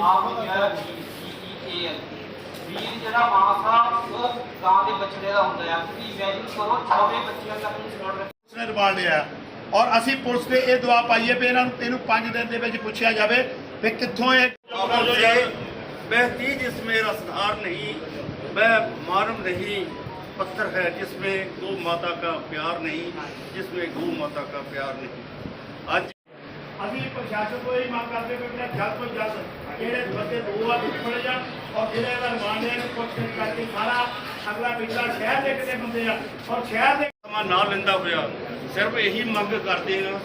ਆਪ ਲਿਖਿਆ ਬੀਈਏਐਲ ਵੀਰ ਜਿਹੜਾ ਮਾਸ ਆ ਉਹ ਗਾਂ ਦੇ ਬੱਚੜੇ ਦਾ ਹੁੰਦਾ ਆ ਤੁਸੀਂ ਇਮੇਜਿਨ ਕਰੋ 6 ਬੱਚਿਆਂ ਤੱਕ ਨੂੰ ਸਿਲੰਡਰ ਉਸਨੇ ਰਿਮਾਂਡ ਲਿਆ ਔਰ ਅਸੀਂ ਪੁਲਿਸ ਤੇ ਇਹ ਦੁਆ ਪਾਈਏ ਵੀ ਇਹਨਾਂ ਨੂੰ ਤੈਨੂੰ 5 ਦਿਨ ਦੇ ਵਿੱਚ ਪੁੱਛਿਆ ਜਾਵੇ ਵੀ ਕਿੱਥੋਂ ਇਹ मैं तीज इसमें रसधार नहीं मैं मानव नहीं पत्थर है जिसमें गौ माता का प्यार नहीं जिसमें गौ माता का प्यार नहीं आज ਅਸੀਂ ਪ੍ਰਸ਼ਾਸਨ ਤੋਂ ਇਹ ਮੰਗ ਕਰਦੇ ਕਿ ਜਿਹੜਾ ਜਲਦ ਤੋਂ ਜਲਦ ਜਿਹੜੇ ਬੰਦੇ ਦੋ ਵਾਰ ਫੜੇ ਜਾਣ ਔਰ ਜਿਹੜੇ ਇਹਦਾ ਰਿਮਾਂਡ ਹੈ ਇਹਨੂੰ ਪੁੱਛ ਕਰਕੇ ਸਾਰਾ ਅਗਲਾ ਪਿਛਲਾ ਸ਼ਹਿਰ ਦੇ ਕਿਤੇ ਬੰਦੇ ਆ ਔਰ ਸ਼ਹਿਰ ਦੇ ਸਮਾਂ ਨਾ ਲੈਂਦਾ ਹੋਇਆ ਸਿਰਫ ਇਹੀ ਮੰਗ ਕਰਦੇ ਆ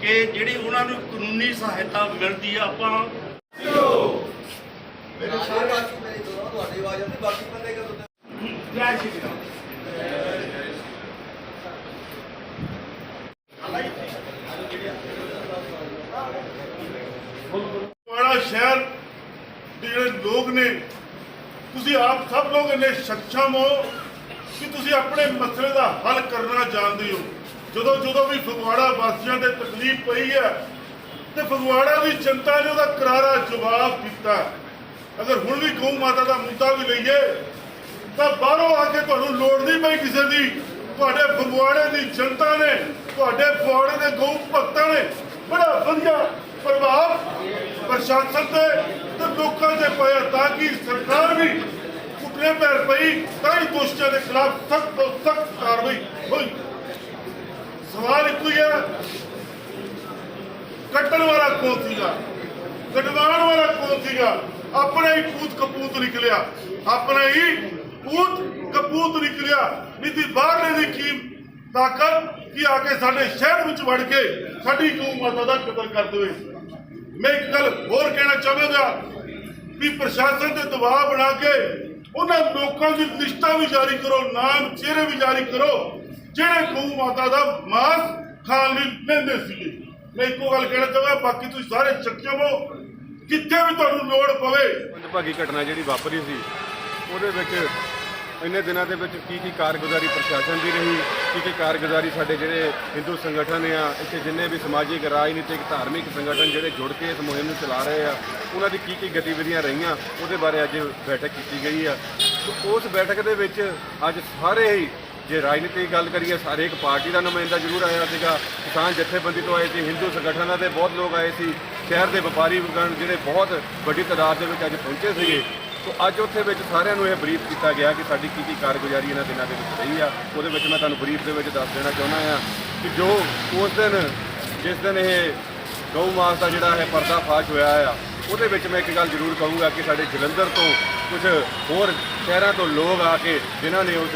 ਕਿ ਜਿਹੜੀ ਉਹਨਾਂ ਨੂੰ ਕਾਨੂੰਨੀ ਸਹਾਇਤਾ ਮਿਲਦੀ ਆ ਆਪਾਂ ਮੇਰੇ ਸਾਰੇ ਬਾਕੀ ਮੇਰੀ ਦੋਨੋਂ ਤੁਹਾਡੀ ਆਵਾਜ਼ ਆਉਂਦੀ ਬਾਕੀ ਬੰਦੇ ਕਦੋਂ ਜੈ ਸ਼੍ਰੀ ਰਾਮ ਬੜਾ ਸ਼ਹਿਰ ਦੇ ਜਿਹੜੇ ਲੋਕ ਨੇ। ਤੁਸੀਂ ਆਪ ਸਭ ਲੋਕ ਇੰਨੇ ਸક્ષਮ ਹੋ ਕਿ ਤੁਸੀਂ ਆਪਣੇ ਮਸਲੇ ਦਾ ਹੱਲ ਕਰਨਾ ਜਾਣਦੇ ਹੋ। ਜਦੋਂ ਜਦੋਂ ਵੀ ਫਗਵਾੜਾ ਵਾਸੀਆਂ ਤੇ ਤਕਲੀਫ ਪਈ ਹੈ, ਤੇ ਫਗਵਾੜਾ ਦੀ ਜਨਤਾ ਨੇ ਉਹਦਾ ਕਰਾਰਾ ਜਵਾਬ ਦਿੱਤਾ। ਅਗਰ ਹੁਣ ਵੀ ਗਊ ਮਾਤਾ ਦਾ ਮੁੱਦਾ ਵੀ ਲਈਏ, ਤਾਂ ਬਾਹਰੋਂ ਆ ਕੇ ਤੁਹਾਨੂੰ ਲੋੜ ਨਹੀਂ ਪਈ ਕਿਸੇ ਦੀ। ਤੁਹਾਡੇ ਫਗਵਾੜੇ ਦੀ ਜਨਤਾ ਨੇ, ਤੁਹਾਡੇ ਫਗਵਾੜੇ ਦੇ ਗਊ ਭਗਤਾਂ ਨੇ ਬੜਾ ਵਧੀਆ ਪ੍ਰਭਾਵ ਪ੍ਰਸ਼ਾਸਨ ਤੇ ਤੇ ਪਾਇਆ ਸਰਕਾਰ ਵੀ ਘੁੱਟਨੇ ਪੈਰ ਪਈ, ਤਾਂ ਹੀ ਦੋਸ਼ੀਆਂ ਦੇ ਖਿਲਾਫ ਸਖਤ ਤੋਂ ਸਖਤ ਕਾਰਵਾਈ ਹੋਈ। ਸਵਾਲ ਇੱਕੋ ਹੀ ਹੈ, ਕੱਟਣ ਵਾਲਾ ਕੌਣ ਸੀਗਾ? ਕਟਵਾਉਣ ਵਾਲਾ ਕੌਣ ਸੀਗਾ? ਆਪਣਾ ਹੀ ਪੂਤ ਕਪੂਤ ਨਿਕਲਿਆ। ਆਪਣਾ ਹੀ ਪੂਤ ਕਪੂਤ ਨਿਕਲਿਆ। ਨਹੀਂ ਬਾਹਰਲੇ ਦੀ ਕੀ ਤਾਕਤ ਕੀ ਆ ਕੇ ਸਾਡੇ ਸ਼ਹਿਰ ਵਿੱਚ ਵੜ ਕੇ ਸਾਡੀ ਕੌਮ ਮਾਤਾ ਦਾ ਕਤਲ ਕਰ ਦੇਵੇ। ਮੈਂ ਇੱਕ ਗੱਲ ਹੋਰ ਕਹਿਣਾ ਚਾਹਾਂਗਾ ਵੀ ਪ੍ਰਸ਼ਾਸਨ ਤੇ ਦਬਾਅ ਬਣਾ ਕੇ ਉਹਨਾਂ ਲੋਕਾਂ ਦੀ ਲਿਸਟਾਂ ਵੀ ਜਾਰੀ ਕਰੋ, ਨਾਮ ਚਿਹਰੇ ਵੀ ਜਾਰੀ ਕਰੋ, ਜਿਹੜੇ ਗਊ ਮਾਤਾ ਦਾ ਮਾਸ ਖਾਣ ਲਈ ਲੈਂਦੇ ਸੀਗੇ। ਮੈਂ ਇੱਕੋ ਗੱਲ ਕਹਿਣਾ ਚਾਹਾਂਗਾ ਬਾਕੀ ਤੁਸੀਂ ਸਾਰੇ ਸক্ষਮ ਹੋ ਕਿੱਥੇ ਵੀ ਤੁਹਾਨੂੰ ਲੋੜ ਪਵੇ। ਭਾਗੀ ਘਟਨਾ ਜਿਹੜੀ ਵਾਪਰੀ ਸੀ, ਉਹਦੇ ਵਿੱਚ ਇੰਨੇ ਦਿਨਾਂ ਦੇ ਵਿੱਚ ਕੀ ਕੀ ਕਾਰਗੁਜ਼ਾਰੀ ਪ੍ਰਸ਼ਾਸਨ ਦੀ ਰਹੀ? ਕੀ ਕੀ ਕਾਰਗੁਜ਼ਾਰੀ ਸਾਡੇ ਜਿਹੜੇ ਹਿੰਦੂ ਸੰਗਠਨ ਆ, ਇੱਥੇ ਜਿੰਨੇ ਵੀ ਸਮਾਜਿਕ, ਰਾਜਨੀਤਿਕ, ਧਾਰਮਿਕ ਸੰਗਠਨ ਜਿਹੜੇ ਜੁੜ ਕੇ ਇਸ ਮੁਹਿੰਮ ਨੂੰ ਚਲਾ ਰਹੇ ਆ, ਉਹਨਾਂ ਦੀ ਕੀ ਕੀ ਗਤੀਵਿਧੀਆਂ ਰਹੀਆਂ? ਉਹਦੇ ਬਾਰੇ ਅੱਜ ਬੈਠਕ ਕੀਤੀ ਗਈ ਆ। ਤੇ ਉਸ ਬੈਠਕ ਦੇ ਵਿੱਚ ਅੱਜ ਸਾਰੇ ਹੀ ਜੇ ਰਾਜਨੀਤਿਕ ਗੱਲ ਕਰੀਏ, ਸਾਰੇ ਇੱਕ ਪਾਰਟੀ ਦਾ ਨੁਮਾਇੰਦਾ ਜ਼ਰੂਰ ਆਇਆ ਸੀਗਾ। ਕਿਸਾਨ ਜਥੇਬੰਦੀ ਤੋਂ ਆਏ ਸੀ, ਹਿੰਦੂ ਸੰਗਠਨਾਂ ਦੇ ਬਹੁਤ ਲੋਕ ਆਏ ਸੀ। ਸ਼ਹਿਰ ਦੇ ਵਪਾਰੀ ਵਰਗ ਜਿਹੜੇ ਬਹੁਤ ਵੱਡੀ ਤਾਦਾਦ ਦੇ ਵਿੱਚ ਅੱਜ ਪਹੁੰਚੇ ਸੀਗੇ। ਸੋ ਅੱਜ ਉੱਥੇ ਵਿੱਚ ਸਾਰਿਆਂ ਨੂੰ ਇਹ ਬਰੀਫ ਕੀਤਾ ਗਿਆ ਕਿ ਸਾਡੀ ਕੀ ਕੀ ਕਾਰਗੁਜ਼ਾਰੀ ਇਹਨਾਂ ਦਿਨਾਂ ਦੇ ਵਿੱਚ ਰਹੀ ਆ। ਉਹਦੇ ਵਿੱਚ ਮੈਂ ਤੁਹਾਨੂੰ ਬਰੀਫ ਦੇ ਵਿੱਚ ਦੱਸ ਦੇਣਾ ਚਾਹੁੰਦਾ ਆ ਕਿ ਜੋ ਉਸ ਦਿਨ, ਜਿਸ ਦਿਨ ਇਹ ਗਊ ਮਾਸ ਦਾ ਜਿਹੜਾ ਹੈ ਪਰਦਾ ਫਾਸ਼ ਹੋਇਆ ਆ, ਉਹਦੇ ਵਿੱਚ ਮੈਂ ਇੱਕ ਗੱਲ ਜ਼ਰੂਰ ਕਹੂੰਗਾ ਕਿ ਸਾਡੇ ਜਲੰਧਰ ਤੋਂ ਕੁਝ ਹੋਰ ਸ਼ਹਿਰਾਂ ਤੋਂ ਲੋਕ ਆ ਕੇ ਜਿਨ੍ਹਾਂ ਨੇ ਉਸ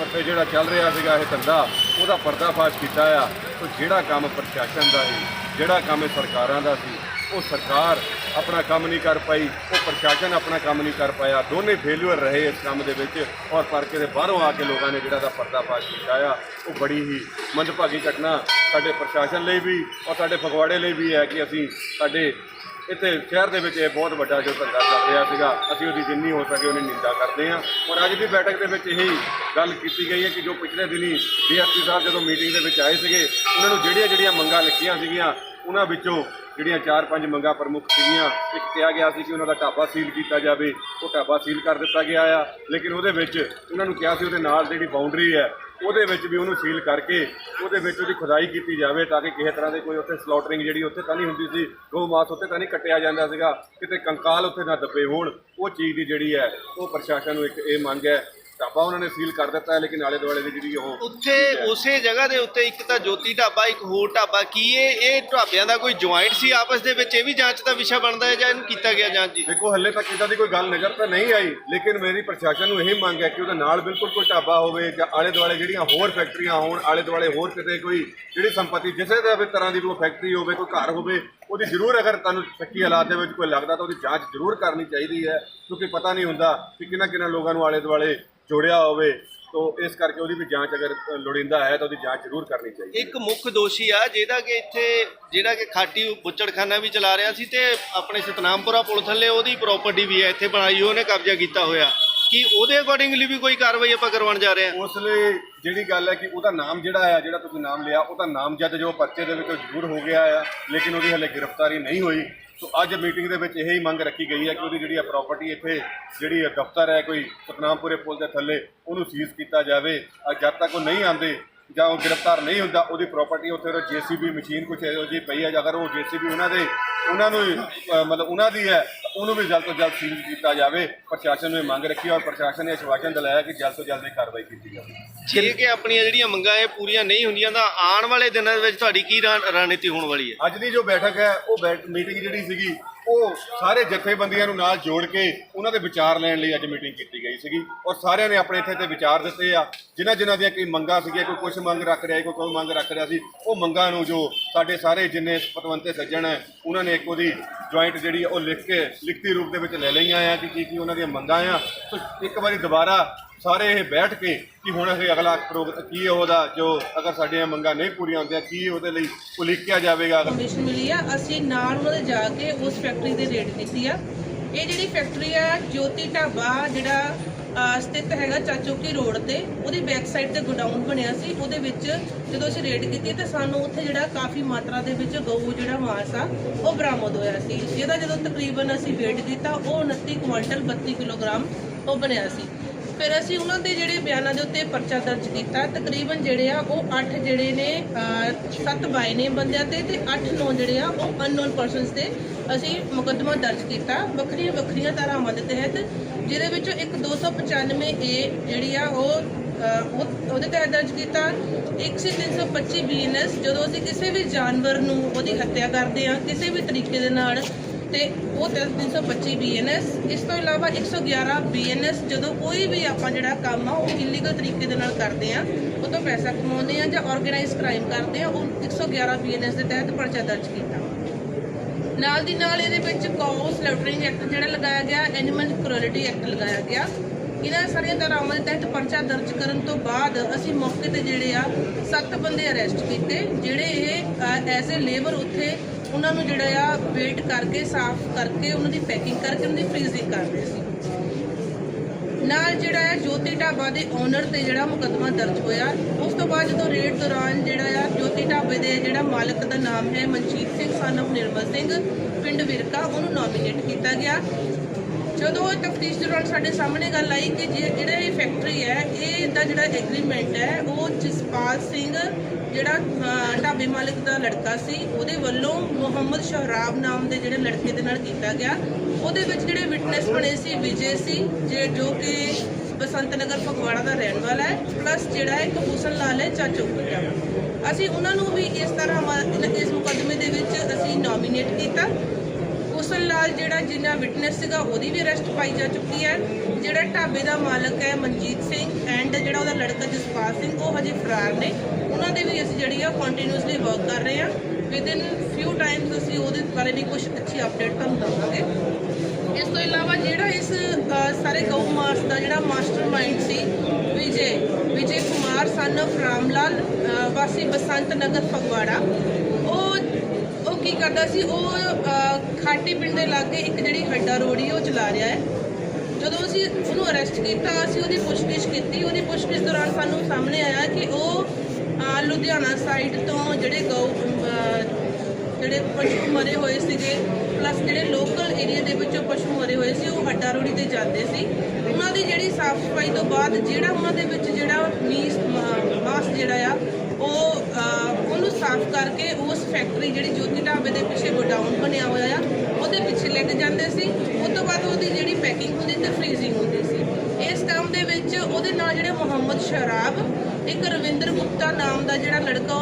ਉੱਥੇ ਜਿਹੜਾ ਚੱਲ ਰਿਹਾ ਸੀਗਾ, ਇਹ ਧੰਦਾ, ਉਹਦਾ ਪਰਦਾਫਾਸ਼ ਕੀਤਾ ਆ। ਸੋ ਜਿਹੜਾ ਕੰਮ ਪ੍ਰਸ਼ਾਸਨ ਦਾ ਸੀ, ਜਿਹੜਾ ਕੰਮ ਸਰਕਾਰਾਂ ਦਾ ਸੀ, ਉਹ ਸਰਕਾਰ ਆਪਣਾ ਕੰਮ ਨਹੀਂ ਕਰ ਪਾਈ, ਉਹ ਪ੍ਰਸ਼ਾਸਨ ਆਪਣਾ ਕੰਮ ਨਹੀਂ ਕਰ ਪਾਇਆ। ਦੋਨੇ ਫੇਲਿਅਰ ਰਹੇ ਇਸ ਕੰਮ ਦੇ ਵਿੱਚ ਔਰ ਪਰਕੇ ਦੇ ਬਾਹਰੋਂ ਆ ਕੇ ਲੋਕਾਂ ਨੇ ਜਿਹੜਾ ਦਾ ਪਰਦਾਫਾਸ਼ ਕੀਤਾ ਆ, ਉਹ ਬੜੀ ਹੀ ਮੰਦਭਾਗੀ ਘਟਨਾ ਸਾਡੇ ਪ੍ਰਸ਼ਾਸਨ ਲਈ ਵੀ ਔਰ ਸਾਡੇ ਫਗਵਾੜੇ ਲਈ ਵੀ ਹੈ ਕਿ ਅਸੀਂ ਸਾਡੇ ਇੱਥੇ ਸ਼ਹਿਰ ਦੇ ਵਿੱਚ ਇਹ ਬਹੁਤ ਵੱਡਾ ਜੋ ਧੰਦਾ ਚੱਲ ਰਿਹਾ ਸੀਗਾ, ਅਸੀਂ ਉਹਦੀ ਜਿੰਨੀ ਹੋ ਸਕੇ ਉਹਨੇ ਨਿੰਦਾ ਕਰਦੇ ਹਾਂ। ਔਰ ਅੱਜ ਦੀ ਬੈਠਕ ਦੇ ਵਿੱਚ ਇਹੀ ਗੱਲ ਕੀਤੀ ਗਈ ਹੈ ਕਿ ਜੋ ਪਿਛਲੇ ਦਿਨੀ ਡੀਐਸਪੀ ਸਾਹਿਬ ਜਦੋਂ ਮੀਟਿੰਗ ਦੇ ਵਿੱਚ ਆਏ ਸੀਗੇ, ਉਹਨਾਂ ਨੂੰ ਜਿਹੜੀਆਂ ਜਿਹੜੀਆਂ ਮੰਗਾਂ ਲਿਖੀਆਂ ਸੀਗੀਆਂ, ਉਹਨਾਂ ਵਿੱਚੋਂ ਜਿਹੜੀਆਂ ਚਾਰ ਪੰਜ ਮੰਗਾਂ ਪ੍ਰਮੁੱਖ ਸੀਗੀਆਂ, ਇੱਕ ਕਿਹਾ ਗਿਆ ਸੀ ਕਿ ਉਹਨਾਂ ਦਾ ਢਾਬਾ ਸੀਲ ਕੀਤਾ ਜਾਵੇ, ਉਹ ਢਾਬਾ ਸੀਲ ਕਰ ਦਿੱਤਾ ਗਿਆ ਆ, ਲੇਕਿਨ ਉਹਦੇ ਵਿੱਚ ਉਹਨਾਂ ਨੂੰ ਕਿਹਾ ਸੀ ਉਹਦੇ ਨਾਲ ਜਿਹੜੀ ਬਾਉਂਡਰੀ ਹੈ, ਉਹਦੇ ਵਿੱਚ ਵੀ ਉਹਨੂੰ ਸੀਲ ਕਰਕੇ ਉਹਦੇ ਵਿੱਚ ਉਹਦੀ ਖੁਦਾਈ ਕੀਤੀ ਜਾਵੇ ਤਾਂ ਕਿ ਕਿਸੇ ਤਰ੍ਹਾਂ ਦੇ ਕੋਈ ਉੱਥੇ ਸਲੌਟਰਿੰਗ ਜਿਹੜੀ ਉੱਥੇ ਤਾਂ ਨਹੀਂ ਹੁੰਦੀ ਸੀ ਗਊ ਮਾਸ ਉੱਥੇ ਤਾਂ ਨਹੀਂ ਕੱਟਿਆ ਜਾਂਦਾ ਸੀਗਾ, ਕਿਤੇ ਕੰਕਾਲ ਉੱਥੇ ਨਾ ਦੱਬੇ ਹੋਣ, ਉਹ ਚੀਜ਼ ਦੀ ਜਿਹੜੀ ਹੈ, ਉਹ ਪ੍ਰਸ਼ਾਸਨ ਨੂੰ ਇੱਕ ਇਹ ਮੰਗ ਹੈ ਢਾਬਾ ਉਹਨਾਂ ਨੇ ਸੀਲ ਕਰ ਦਿੱਤਾ ਹੈ ਲੇਕਿਨ ਆਲੇ ਦੁਆਲੇ ਦੀ ਜਿਹੜੀ ਉਹ ਉੱਥੇ ਉਸੇ ਜਗ੍ਹਾ ਦੇ ਉੱਤੇ ਇੱਕ ਤਾਂ ਜੋਤੀ ਢਾਬਾ ਇੱਕ ਹੋਰ ਢਾਬਾ। ਕੀ ਇਹ ਇਹ ਢਾਬਿਆਂ ਦਾ ਕੋਈ ਜੁਆਇੰਟ ਸੀ ਆਪਸ ਦੇ ਵਿੱਚ? ਇਹ ਵੀ ਜਾਂਚ ਦਾ ਵਿਸ਼ਾ ਬਣਦਾ ਹੈ ਜਾਂ ਇਹਨੂੰ ਕੀਤਾ ਗਿਆ ਜਾਂਚ ਜੀ? ਦੇਖੋ ਹੱਲੇ ਤੱਕ ਇਦਾਂ ਦੀ ਕੋਈ ਗੱਲ ਨਜ਼ਰ ਤਾਂ ਨਹੀਂ ਆਈ ਲੇਕਿਨ ਮੇਰੀ ਪ੍ਰਸ਼ਾਸਨ ਨੂੰ ਇਹ ਮੰਗ ਹੈ ਕਿ ਉਹਦੇ ਨਾਲ ਬਿਲਕੁਲ ਕੋਈ ਢਾਬਾ ਹੋਵੇ ਜਾਂ ਆਲੇ ਦੁਆਲੇ ਜਿਹੜੀਆਂ ਹੋਰ ਫੈਕਟਰੀਆਂ ਹੋਣ ਆਲੇ ਦੁਆਲੇ ਹੋਰ ਕਿਤੇ ਕੋਈ ਜਿਹੜੀ ਸੰਪਤੀ ਕਿਸੇ ਦਾ ਵੀ ਤਰ੍ਹਾਂ ਦੀ ਕੋਈ ਫੈਕਟਰੀ ਹੋਵੇ ਕੋਈ ਘਰ ਹੋਵੇ ਉਹਦੀ ਜ਼ਰੂਰ ਅਗਰ ਤੁਹਾਨੂੰ ਸ਼ੱਕੀ ਹਾਲਾਤ ਦੇ ਵਿੱਚ ਕੋਈ ਲੱਗਦਾ ਤਾਂ ਉਹਦੀ ਜਾਂਚ ਜ਼ਰੂਰ ਕਰਨੀ ਚਾਹੀਦੀ ਹੈ, ਕਿਉਂਕਿ ਪਤਾ ਨਹੀਂ ਹੁੰਦਾ ਕਿ ਕਿੰਨਾ ਕਿੰਨਾ ਲੋਕਾਂ ਨੂੰ ਆਲੇ ਦੁਆਲੇ ਜੋੜਿਆ ਹੋਵੇ, ਤੋ ਇਸ ਕਰਕੇ ਉਹਦੀ ਵੀ ਜਾਂਚ ਅਗਰ ਲੋੜੀਂਦਾ ਹੈ ਤਾਂ ਉਹਦੀ ਜਾਂਚ ਜ਼ਰੂਰ ਕਰਨੀ ਚਾਹੀਦੀ ਇੱਕ ਮੁੱਖ ਦੋਸ਼ੀ ਆ, ਜਿਹਦਾ ਕਿ ਇੱਥੇ, ਜਿਹੜਾ ਕਿ ਖਾਟੀ ਬੁੱਚੜਖਾਨਾ ਵੀ ਚਲਾ ਰਿਹਾ ਸੀ ਤੇ ਆਪਣੇ ਸਤਨਾਮਪੁਰਾ ਪੁਲ ਥੱਲੇ ਉਹਦੀ ਪ੍ਰਾਪਰਟੀ ਵੀ ਹੈ, ਇੱਥੇ ਬਣਾਈ ਉਹਨੇ ਕਬਜ਼ਾ ਕੀਤਾ ਹੋਇਆ। ਕੀ ਉਹਦੇ ਅਕੋਰਡਿੰਗਲੀ ਵੀ ਕੋਈ ਕਾਰਵਾਈ ਆਪਾਂ ਕਰਵਾਉਣ ਜਾ ਰਹੇ ਹਾਂ। ਉਸ ਲਈ ਜਿਹੜੀ ਗੱਲ ਹੈ ਕਿ ਉਹਦਾ ਨਾਮ ਜਿਹੜਾ ਆ ਜਿਹੜਾ ਤੁਸੀਂ ਨਾਮ ਲਿਆ, ਉਹਦਾ ਨਾਮ ਜਦ ਜੋ ਪਰਚੇ ਦੇ ਵਿੱਚ ਉਹ ਜ਼ਰੂਰ ਹੋ ਗਿਆ ਆ, ਲੇਕਿਨ ਉਹਦੀ ਹਲੇ ਗ੍ਰਿਫਤਾਰੀ ਨਹੀਂ ਹੋਈ। ਸੋ ਅੱਜ ਮੀਟਿੰਗ ਦੇ ਵਿੱਚ ਇਹੀ ਮੰਗ ਰੱਖੀ ਗਈ ਹੈ ਕਿ ਉਹਦੀ ਜਿਹੜੀ ਆ ਪ੍ਰਾਪਰਟੀ ਇੱਥੇ ਜਿਹੜੀ ਦਫ਼ਤਰ ਹੈ, ਕੋਈ ਸਤਨਾਮਪੁਰੇ ਪੁਲ ਦੇ ਥੱਲੇ, ਉਹਨੂੰ ਸੀਜ਼ ਕੀਤਾ ਜਾਵੇ। ਅ ਜਦ ਤੱਕ ਉਹ ਨਹੀਂ ਆਉਂਦੇ ਜਾਂ ਉਹ ਗ੍ਰਿਫਤਾਰ ਨਹੀਂ ਹੁੰਦਾ ਉਹਦੀ ਪ੍ਰਾਪਰਟੀ ਉੱਥੇ ਉਹ ਜੀਸੀਬੀ ਮਸ਼ੀਨ ਕੁਛ ਇਹੋ ਜਿਹੀ ਪਈ ਹੈ ਅਗਰ ਉਹ ਜੀਸੀਬੀ ਉਹਨਾਂ ਦੇ ਉਹਨਾਂ ਨੂੰ ਅ, ਮਤਲਬ ਉਹਨਾਂ ਦੀ ਹੈ ਤਾਂ ਉਹਨੂੰ ਵੀ ਜਲਦ ਤੋਂ ਜਲਦ ਸੀਜ਼ ਕੀਤਾ ਜਾਵੇ ਪ੍ਰਸ਼ਾਸਨ ਨੂੰ ਇਹ ਮੰਗ ਰੱਖੀ ਔਰ ਪ੍ਰਸ਼ਾਸਨ ਨੇ ਆਸ਼ਵਾਸਨ ਦਿਲਾਇਆ ਕਿ ਜਲਦ ਤੋਂ ਜਲਦ ਇਹ ਕਾਰਵਾਈ ਕੀਤੀ ਜਾਵੇ। ਜੇ ਕਿ ਆਪਣੀਆਂ ਜਿਹੜੀਆਂ ਮੰਗਾਂ ਇਹ ਪੂਰੀਆਂ ਨਹੀਂ ਹੁੰਦੀਆਂ ਤਾਂ ਆਉਣ ਵਾਲੇ ਦਿਨਾਂ ਦੇ ਵਿੱਚ ਤੁਹਾਡੀ ਕੀ ਰਨ- ਰਣਨੀਤੀ ਹੋਣ ਵਾਲੀ ਹੈ? ਅੱਜ ਦੀ ਜੋ ਬੈਠਕ ਹੈ ਉਹ ਮੀਟਿੰਗ ਜਿਹੜੀ ਸੀਗੀ ਉਹ ਸਾਰੇ ਜਥੇਬੰਦੀਆਂ ਨੂੰ ਨਾਲ ਜੋੜ ਕੇ ਉਹਨਾਂ ਦੇ ਵਿਚਾਰ ਲੈਣ ਲਈ ਅੱਜ ਮੀਟਿੰਗ ਕੀਤੀ ਗਈ ਸੀਗੀ ਔਰ ਸਾਰਿਆਂ ਨੇ ਆਪਣੇ ਇੱਥੇ ਤੇ ਵਿਚਾਰ ਦਿੱਤੇ ਆ। ਜਿਨ੍ਹਾਂ ਜਿਨ੍ਹਾਂ ਦੀਆਂ ਕੋਈ ਮੰਗਾਂ ਸੀਗੀਆਂ, ਕੋਈ ਕੁਝ ਮੰਗ ਰੱਖ ਰਿਹਾ ਕੋਈ ਕੋਈ ਮੰਗ ਰੱਖ ਰਿਹਾ ਸੀ, ਉਹ ਮੰਗਾਂ ਨੂੰ ਜੋ ਸਾਡੇ ਸਾਰੇ ਜਿੰਨੇ ਪਤਵੰਤੇ ਸੱਜਣ ਹੈ ਉਹਨਾਂ ਨੇ ਇੱਕ ਉਹਦੀ ਜੁਆਇੰਟ ਜਿਹੜੀ ਹੈ ਉਹ ਲਿਖ ਕੇ ਲਿਖਤੀ ਰੂਪ ਦੇ ਵਿੱਚ ਲੈ ਲਈਆਂ ਆ ਕਿ ਕੀ ਕੀ ਉਹਨਾਂ ਦੀਆਂ ਮੰਗਾਂ ਆ। ਸੋ ਇੱਕ ਵਾਰੀ ਦੁਬਾਰਾ ਸਾਰੇ ਇਹ ਬੈਠ ਕੇ ਕਿ ਹੁਣ ਅਸੀਂ ਅਗਲਾ ਪ੍ਰੋਗ, ਕੀ ਉਹਦਾ ਜੋ ਅਗਰ ਸਾਡੀਆਂ ਮੰਗਾਂ ਨਹੀਂ ਪੂਰੀਆਂ ਹੁੰਦੀਆਂ, ਕੀ ਉਹਦੇ ਲਈ ਉਲੀਕਿਆ ਜਾਵੇਗਾ? ਇਨਫੋਰਮੇਸ਼ਨ ਮਿਲੀ ਆ, ਅਸੀਂ ਨਾਲ ਉਹਨਾਂ ਦੇ ਜਾ ਕੇ ਉਸ ਫੈਕਟਰੀ ਦੇ ਰੇਡ ਕੀਤੀ ਆ। ਇਹ ਜਿਹੜੀ ਫੈਕਟਰੀ ਆ, ਜੋਤੀ ਢਾਬਾ, ਜਿਹੜਾ ਸਥਿਤ ਹੈਗਾ ਚਾਚੋਕੀ ਰੋਡ ਤੇ, ਉਹਦੀ ਬੈਕ ਸਾਈਡ ਤੇ ਗੋਡਾਊਨ ਬਣਿਆ ਸੀ। ਉਹਦੇ ਵਿੱਚ ਜਦੋਂ ਅਸੀਂ ਰੇਡ ਕੀਤੀ ਤੇ ਸਾਨੂੰ ਉੱਥੇ ਜਿਹੜਾ ਕਾਫੀ ਮਾਤਰਾ ਦੇ ਵਿੱਚ ਗਊ ਜਿਹੜਾ ਮਾਸ ਆ, ਉਹ ਬਰਾਮਦ ਹੋਇਆ ਸੀ। ਜਿਹਦਾ ਜਦੋਂ ਤਕਰੀਬਨ ਅਸੀਂ ਵੇਟ ਕੀਤਾ ਉਹ 29 ਕੁਇੰਟਲ 32 ਕਿਲੋਗ੍ਰਾਮ ਉਹ ਬਣਿਆ ਸੀ। ਫਿਰ ਅਸੀਂ ਉਹਨਾਂ ਦੇ ਜਿਹੜੇ ਬਿਆਨਾਂ ਦੇ ਉੱਤੇ ਪਰਚਾ ਦਰਜ ਕੀਤਾ। ਤਕਰੀਬਨ ਜਿਹੜੇ ਆ, ਉਹ 8 ਜਿਹੜੇ ਨੇ 7 ਬਾਈ ਨੇ ਬੰਦਿਆਂ ਤੇ ਤੇ 8 9 ਜਿਹੜੇ ਆ, ਉਹ ਅਨਨੋਨ ਪਰਸਨਸ ਤੇ ਅਸੀਂ ਮੁਕੱਦਮਾ ਦਰਜ ਕੀਤਾ। ਵੱਖਰੀਆਂ ਵੱਖਰੀਆਂ ਧਾਰਾਵਾਂ ਦੇ ਤਹਿਤ, ਜਿਹਦੇ ਵਿੱਚੋਂ ਇੱਕ 295 ਏ ਜਿਹੜੀ ਆ, ਉਹ ਉਹਦੇ ਤਹਿਤ ਦਰਜ ਕੀਤਾ। ਇੱਕ ਸੀ 325 ਬੀਐਨਐਸ ਜਦੋਂ ਅਸੀਂ ਕਿਸੇ ਵੀ ਜਾਨਵਰ ਨੂੰ ਉਹਦੀ ਹੱਤਿਆ ਕਰਦੇ ਆ, ਕਿਸੇ ਵੀ ਤਰੀਕੇ ਦੇ ਨਾਲ ਤੇ ਉਹ 325 ਬੀਐਨਐਸ ਇਸ ਤੋਂ ਇਲਾਵਾ 111 ਬੀਐਨਐਸ ਜਦੋਂ ਕੋਈ ਵੀ ਆਪਾਂ ਜਿਹੜਾ ਕੰਮ ਆ, ਉਹ ਇਲੀਗਲ ਤਰੀਕੇ ਦੇ ਨਾਲ ਕਰਦੇ ਆ ਉਹ ਤੋਂ ਪੈਸਾ ਕਮਾਉਂਦੇ ਆ ਜਾਂ ਆਰਗੇਨਾਈਜ਼ ਕ੍ਰਾਈਮ ਕਰਦੇ ਆ, ਉਹ 111 ਬੀਐਨਐਸ ਦੇ ਤਹਿਤ ਪਰਚਾ ਦਰਜ ਕੀਤਾ। ਨਾਲ ਦੀ ਨਾਲ ਇਹਦੇ ਵਿੱਚ ਕੌਸ ਸਲੌਟਰਿੰਗ ਐਕਟ ਜਿਹੜਾ ਲਗਾਇਆ ਗਿਆ ਐਨੀਮਲ ਕ੍ਰੂਅਲਿਟੀ ਐਕਟ ਲਗਾਇਆ ਗਿਆ। ਇਹਨਾਂ ਸਾਰੀਆਂ ਧਾਰਾਵਾਂ ਦੇ ਤਹਿਤ ਪਰਚਾ ਦਰਜ ਕਰਨ ਤੋਂ ਬਾਅਦ ਅਸੀਂ ਮੌਕੇ ਤੇ ਜਿਹੜੇ ਆ, ਸੱਤ ਬੰਦੇ ਅਰੈਸਟ ਕੀਤੇ, ਜਿਹੜੇ ਇਹ ਐਜ਼ ਅ ਲੇਬਰ ਉੱਥੇ ਉਹਨਾਂ ਨੂੰ ਜਿਹੜਾ ਆ ਵੇਟ ਕਰਕੇ, ਸਾਫ਼ ਕਰਕੇ, ਉਹਨਾਂ ਦੀ ਪੈਕਿੰਗ ਕਰਕੇ ਉਹਨਾਂ ਦੀ ਫ੍ਰੀਜ਼ਿੰਗ ਕਰਦੇ ਸੀ। ਨਾਲ ਜਿਹੜਾ ਹੈ ਜੋਤੀ ਢਾਬਾ ਦੇ ਓਨਰ ਤੇ ਜਿਹੜਾ ਮੁਕੱਦਮਾ ਦਰਜ ਹੋਇਆ, ਉਸ ਤੋਂ ਬਾਅਦ ਜਦੋਂ ਰੇਡ ਦੌਰਾਨ ਜਿਹੜਾ ਆ ਜੋਤੀ ਢਾਬੇ ਦੇ ਜਿਹੜਾ ਮਾਲਕ ਦਾ ਨਾਮ ਹੈ ਮਨਜੀਤ ਸਿੰਘ ਸਨ of ਨਿਰਮਲ ਸਿੰਘ, ਪਿੰਡ ਵਿਰਕਾ, ਉਹਨੂੰ ਨੋਮੀਨੇਟ ਕੀਤਾ ਗਿਆ। ਜਦੋਂ ਇਹ ਤਫਤੀਸ਼ ਦੌਰਾਨ ਸਾਡੇ ਸਾਹਮਣੇ ਗੱਲ ਆਈ ਕਿ ਜੇ ਜਿਹੜਾ ਇਹ ਫੈਕਟਰੀ ਹੈ, ਇਹ ਦਾ ਜਿਹੜਾ ਐਗਰੀਮੈਂਟ ਹੈ, ਉਹ ਜਸਪਾਲ ਸਿੰਘ, ਜਿਹੜਾ ਢਾਬੇ ਮਾਲਕ ਦਾ ਲੜਕਾ ਸੀ, ਉਹਦੇ ਵੱਲੋਂ ਮੁਹੰਮਦ ਸ਼ਹਰਾਬ ਨਾਮ ਦੇ ਜਿਹੜੇ ਲੜਕੇ ਦੇ ਨਾਲ ਕੀਤਾ ਗਿਆ। ਉਹਦੇ ਵਿੱਚ ਜਿਹੜੇ ਵਿਟਨੈਸ ਬਣੇ ਸੀ, ਵਿਜੇ ਸੀ, ਜੇ ਜੋ ਕਿ ਬਸੰਤ ਨਗਰ ਫਗਵਾੜਾ ਦਾ ਰਹਿਣ ਵਾਲਾ ਹੈ ਪਲੱਸ ਜਿਹੜਾ ਹੈ ਹੁਸਨ ਲਾਲ ਹੈ ਚਾਚੋਕੀ ਦਾ ਅਸੀਂ ਉਹਨਾਂ ਨੂੰ ਵੀ ਇਸ ਤਰ੍ਹਾਂ ਇਸ ਮੁਕੱਦਮੇ ਦੇ ਵਿੱਚ ਅਸੀਂ ਨੋਮੀਨੇਟ ਕੀਤਾ। ਹੁਸਨ ਲਾਲ ਜਿਹੜਾ ਜਿੰਨਾ ਵਿਟਨੈਸ ਸੀਗਾ ਉਹਦੀ ਵੀ ਅਰੈਸਟ ਪਾਈ ਜਾ ਚੁੱਕੀ ਹੈ। ਜਿਹੜਾ ਢਾਬੇ ਦਾ ਮਾਲਕ ਹੈ ਮਨਜੀਤ ਸਿੰਘ ਐਂਡ ਜਿਹੜਾ ਉਹਦਾ ਲੜਕਾ ਜਸਪਾਲ ਸਿੰਘ, ਉਹ ਹਜੇ ਫਰਾਰ ਨੇ। ਉਹਨਾਂ ਦੇ ਵੀ ਅਸੀਂ ਜਿਹੜੀ ਆ ਕੰਟੀਨਿਊਸਲੀ ਵਰਕ ਕਰ ਰਹੇ ਹਾਂ। ਵਿਦਿਨ ਫਿਊ ਟਾਈਮਸ ਅਸੀਂ ਉਹਦੇ ਬਾਰੇ ਵੀ ਕੁਝ ਅੱਛੀ ਅਪਡੇਟ ਤੁਹਾਨੂੰ ਦਵਾਂਗੇ ਇਸ ਤੋਂ ਇਲਾਵਾ ਜਿਹੜਾ ਇਸ ਸਾਰੇ ਗਊ ਮਾਰਚ ਦਾ ਜਿਹੜਾ ਮਾਸਟਰਮਾਈਂਡ ਸੀ, ਵਿਜੇ ਵਿਜੇ ਕੁਮਾਰ, ਸਨ of ਰਾਮਲਾਲ ਵਾਸੀ ਬਸੰਤ ਨਗਰ ਫਗਵਾੜਾ। ਕੀ ਕਰਦਾ ਸੀ, ਉਹ ਖਾਟੀ ਪਿੰਡ ਦੇ ਲਾਗੇ ਇੱਕ ਜਿਹੜੀ ਹੱਡਾ ਰੋੜੀ ਉਹ ਚਲਾ ਰਿਹਾ ਹੈ। ਜਦੋਂ ਅਸੀਂ ਉਹਨੂੰ ਅਰੈਸਟ ਕੀਤਾ, ਅਸੀਂ ਉਹਦੀ ਪੁੱਛਗਿੱਛ ਕੀਤੀ। ਉਹਦੀ ਪੁੱਛਗਿੱਛ ਦੌਰਾਨ ਸਾਨੂੰ ਸਾਹਮਣੇ ਆਇਆ ਕਿ ਉਹ ਲੁਧਿਆਣਾ ਸਾਈਡ ਤੋਂ ਜਿਹੜੇ ਗਊ ਜਿਹੜੇ ਪਸ਼ੂ ਮਰੇ ਹੋਏ ਸੀਗੇ ਪਲੱਸ ਜਿਹੜੇ ਲੋਕਲ ਏਰੀਆ ਦੇ ਵਿੱਚੋਂ ਪਸ਼ੂ ਮਰੇ ਹੋਏ ਸੀ, ਉਹ ਹੱਡਾ ਰੋੜੀ ਤੇ ਜਾਂਦੇ ਸੀ। ਉਹਨਾਂ ਦੀ ਜਿਹੜੀ ਸਾਫ਼ ਸਫ਼ਾਈ ਤੋਂ ਬਾਅਦ ਜਿਹੜਾ ਉਹਨਾਂ ਦੇ ਵਿੱਚ ਜਿਹੜਾ ਮੀਸ ਮ- ਮਾਸ ਜਿਹੜਾ ਆ ਉਹ ਉਹਨੂੰ ਸਾਫ਼ ਕਰਕੇ ਉਸ ਫੈਕਟਰੀ ਜਿਹੜੀ ਜੋਤੀ ਢਾਬੇ ਦੇ ਪਿੱਛੇ ਗੋਡਾਊਨ ਬਣਿਆ ਹੋਇਆ ਆ, ਉਹਦੇ ਪਿੱਛੇ ਲੈ ਕੇ ਜਾਂਦੇ ਸੀ। ਉਸ ਤੋਂ ਬਾਅਦ ਉਹਦੀ ਜਿਹੜੀ ਪੈਕਿੰਗ ਹੁੰਦੀ ਤੇ ਫ੍ਰੀਜ਼ਿੰਗ ਹੁੰਦੀ ਸੀ। ਇਸ ਕੰਮ ਦੇ ਵਿੱਚ ਉਹਦੇ ਨਾਲ ਜਿਹੜੇ ਮੁਹੰਮਦ ਸ਼ਰਾਬ, ਇੱਕ ਰਵਿੰਦਰ ਗੁਪਤਾ ਨਾਮ ਦਾ ਜਿਹੜਾ ਲੜਕਾ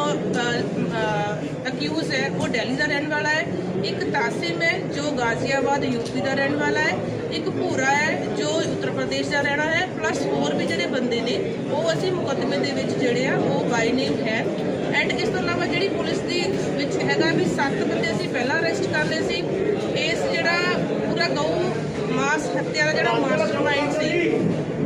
ਅਕਿਊਜ਼ ਹੈ, ਉਹ ਦਿੱਲੀ ਦਾ ਰਹਿਣ ਵਾਲਾ ਹੈ। ਇੱਕ ਤਾਸਿਮ ਹੈ, ਜੋ ਗਾਜ਼ੀਆਬਾਦ, ਯੂਪੀ ਦਾ ਰਹਿਣ ਵਾਲਾ ਹੈ, ਇੱਕ ਭੂਰਾ ਹੈ, ਜੋ ਉੱਤਰ ਪ੍ਰਦੇਸ਼ ਦਾ ਰਹਿਣਾ ਹੈ ਪਲੱਸ ਹੋਰ ਵੀ ਜਿਹੜੇ ਬੰਦੇ ਨੇ, ਉਹ ਅਸੀਂ ਮੁਕੱਦਮੇ ਦੇ ਵਿੱਚ ਜਿਹੜੇ ਆ, ਉਹ ਬਾਈ ਨੇਮ ਹੈ। ਐਂਡ ਇਸ ਤੋਂ ਇਲਾਵਾ ਜਿਹੜੀ ਪੁਲਿਸ ਦੀ ਵਿੱਚ ਹੈਗਾ ਵੀ ਸੱਤ ਬੰਦੇ ਅਸੀਂ ਪਹਿਲਾਂ ਅਰੈਸਟ ਕਰ ਲਏ ਸੀ, ਇਸ ਜਿਹੜਾ ਪੂਰਾ ਗਊ ਮਾਸ ਹੱਤਿਆ ਦਾ ਜਿਹੜਾ ਮਾਸਟਰਮਾਈਂਡ ਸੀ,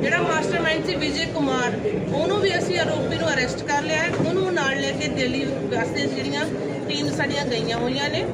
ਜਿਹੜਾ ਮਾਸਟਰਮਾਈਂਡ ਸੀ ਵਿਜੇ ਕੁਮਾਰ, ਉਹਨੂੰ ਵੀ ਅਸੀਂ ਆਰੋਪੀ ਨੂੰ ਅਰੈਸਟ ਕਰ ਲਿਆ ਹੈ, ਉਹਨੂੰ ਨਾਲ ਲੈ ਕੇ ਦਿੱਲੀ ਵਾਸਤੇ ਜਿਹੜੀਆਂ ਟੀਮ ਸਾਡੀਆਂ ਗਈਆਂ ਹੋਈਆਂ ਨੇ।